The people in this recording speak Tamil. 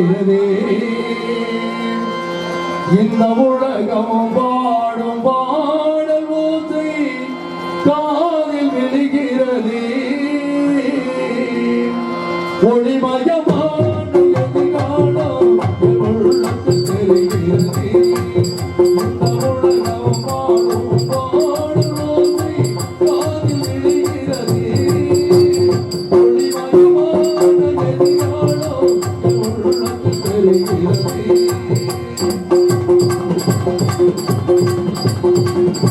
தெரிகிறதே இந்த உலகம் பாடும் பாடல் ஓசை காதில் விழுகிறது. ஒளிமயமான Oh,